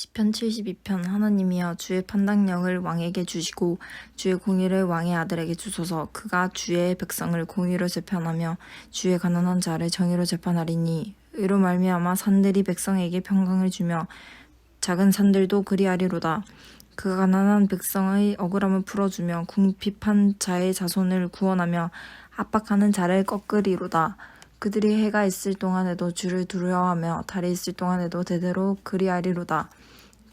시편 72편 하나님이여 주의 판단력을 왕에게 주시고 주의 공의를 왕의 아들에게 주소서. 그가 주의 백성을 공의로 재판하며 주의 가난한 자를 정의로 재판하리니 의로 말미암아 산들이 백성에게 평강을 주며 작은 산들도 그리하리로다. 그가 가난한 백성의 억울함을 풀어주며 궁핍한 자의 자손을 구원하며 압박하는 자를 꺾으리로다 그들이 해가 있을 동안에도 주를 두려워하며 달이 있을 동안에도 대대로 그리하리로다.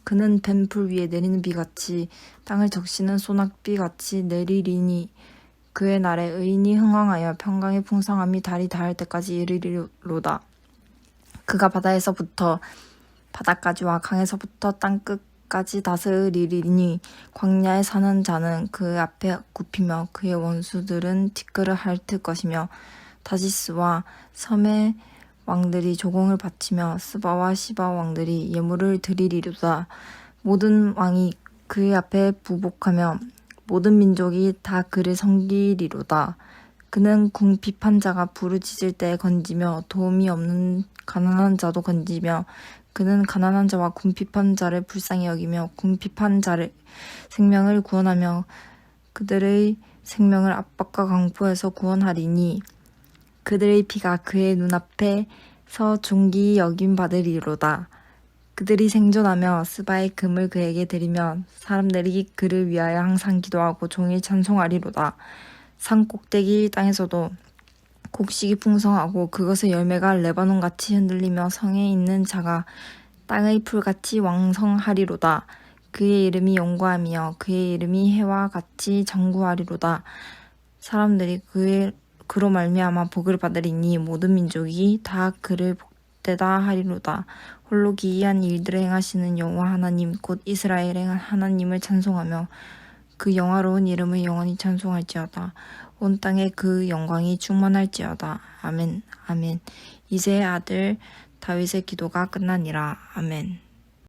그는 뱀풀 위에 내리는 비같이 땅을 적시는 소낙비같이 내리리니 그의 날에 의인이 흥왕하여 평강의 풍성함이 달이 닿을 때까지 이르리로다. 그가 바다에서부터 바다까지와 강에서부터 땅끝까지 다스리리니 광야에 사는 자는 그 앞에 굽히며 그의 원수들은 티끌을 핥을 것이며 다시스와 섬의 왕들이 조공을 바치며 스바와 시바 왕들이 예물을 드리리로다. 모든 왕이 그의 앞에 부복하며 모든 민족이 다 그를 섬기리로다. 그는 궁핍한 자가 부르짖을 때 건지며 도움이 없는 가난한 자도 건지며 그는 가난한 자와 궁핍한 자를 불쌍히 여기며 궁핍한 자를 생명을 구원하며 그들의 생명을 압박과 강포에서 구원하리니 그들의 피가 그의 눈앞에서 존귀 여김 받으리로다. 그들이 생존하며 스바의 금을 그에게 드리면 사람들이 그를 위하여 항상 기도하고 종일 찬송하리로다. 산 꼭대기 땅에서도 곡식이 풍성하고 그것의 열매가 레바논 같이 흔들리며 성에 있는 자가 땅의 풀같이 왕성하리로다. 그의 이름이 영구하며 그의 이름이 해와 같이 정구하리로다. 사람들이 그의 그로 말미암아 복을 받으리니 모든 민족이 다 그를 복되다 하리로다. 홀로 기이한 일들을 행하시는 여호와 하나님 곧 이스라엘의 하나님을 찬송하며 그 영화로운 이름을 영원히 찬송할지어다. 온 땅에 그 영광이 충만할지어다. 아멘. 아멘. 이세의 아들 다윗의 기도가 끝나니라. 아멘.